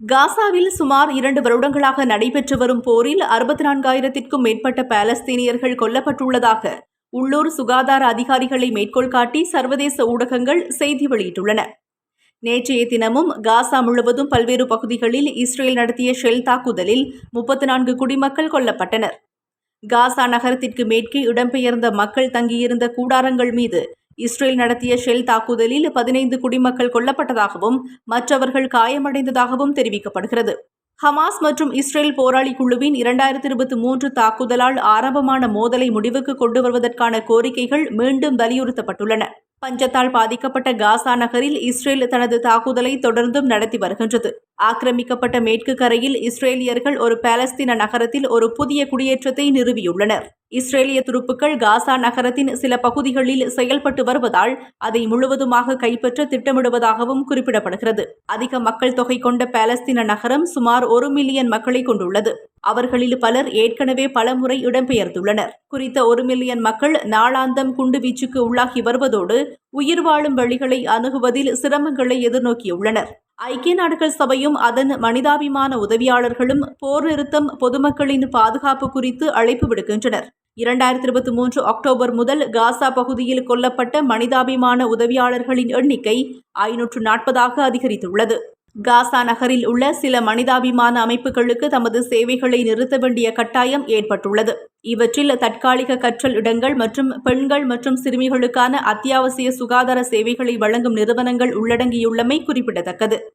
காசாவில் சுமார் இரண்டு வருடங்களாக நடைபெற்று வரும் போரில் அறுபத்தி நான்காயிரத்திற்கும் மேற்பட்ட பாலஸ்தீனியர்கள் கொல்லப்பட்டுள்ளதாக உள்ளூர் சுகாதார அதிகாரிகளை மேற்கோள் காட்டி சர்வதேச ஊடகங்கள் செய்தி வெளியிட்டுள்ளன. நேற்றைய தினமும் காசா முழுவதும் பல்வேறு பகுதிகளில் இஸ்ரேல் நடத்திய ஷெல் தாக்குதலில் முப்பத்தி நான்கு குடிமக்கள் கொல்லப்பட்டனர். காசா நகரத்திற்கு மேற்கே இடம்பெயர்ந்த மக்கள் தங்கியிருந்த கூடாரங்கள் மீது இஸ்ரேல் நடத்திய ஷெல் தாக்குதலில் பதினைந்து குடிமக்கள் கொல்லப்பட்டதாகவும் மற்றவர்கள் காயமடைந்ததாகவும் தெரிவிக்கப்படுகிறது. ஹமாஸ் மற்றும் இஸ்ரேல் போராளி குழுவின் இரண்டாயிரத்தி இருபத்தி மூன்று தாக்குதலால் ஆரம்பமான மோதலை முடிவுக்கு கொண்டு வருவதற்கான கோரிக்கைகள் மீண்டும் வலியுறுத்தப்பட்டுள்ளன. பஞ்சத்தால் பாதிக்கப்பட்ட காசா நகரில் இஸ்ரேல் தனது தாக்குதலை தொடர்ந்தும் நடத்தி வருகின்றது. ஆக்கிரமிக்கப்பட்ட மேற்கு கரையில் இஸ்ரேலியர்கள் ஒரு பாலஸ்தீன நகரத்தில் ஒரு புதிய குடியேற்றத்தை நிறுவியுள்ளனர். இஸ்ரேலிய துருப்புக்கள் காசா நகரத்தின் சில பகுதிகளில் செயல்பட்டு வருவதால் அதை முழுவதுமாக கைப்பற்ற திட்டமிடுவதாகவும் குறிப்பிடப்படுகிறது. அதிக மக்கள் தொகை கொண்ட பாலஸ்தீன நகரம் சுமார் ஒரு மில்லியன் மக்களை கொண்டுள்ளது. அவர்களில் பலர் ஏற்கனவே பலமுறை இடம்பெயர்ந்துள்ளனர். குறித்த ஒரு மில்லியன் மக்கள் நாளாந்தம் குண்டுவீச்சுக்கு உள்ளாகி வருவதோடு உயிர் வாழும் வழிகளை அணுகுவதில் சிரமங்களை எதிர்நோக்கியுள்ளனர். ஐக்கிய நாடுகள் சபையும் அதன் மனிதாபிமான உதவியாளர்களும் போர் நிறுத்தம் பொதுமக்களின் பாதுகாப்பு குறித்து அழைப்பு விடுக்கின்றனர். இரண்டாயிரத்தி இருபத்தி மூன்று அக்டோபர் முதல் காசா பகுதியில் கொல்லப்பட்ட மனிதாபிமான உதவியாளர்களின் எண்ணிக்கை ஐநூற்று நாற்பதாக அதிகரித்துள்ளது. காசா நகரில் உள்ள சில மனிதாபிமான அமைப்புகளுக்கு தமது சேவைகளை நிறுத்த வேண்டிய கட்டாயம் ஏற்பட்டுள்ளது. இவற்றில் தற்காலிக கற்றல் இடங்கள் மற்றும் பெண்கள் மற்றும் சிறுமிகளுக்கான அத்தியாவசிய சுகாதார சேவைகளை வழங்கும் நிறுவனங்கள் உள்ளடங்கியுள்ளமை குறிப்பிடத்தக்கது.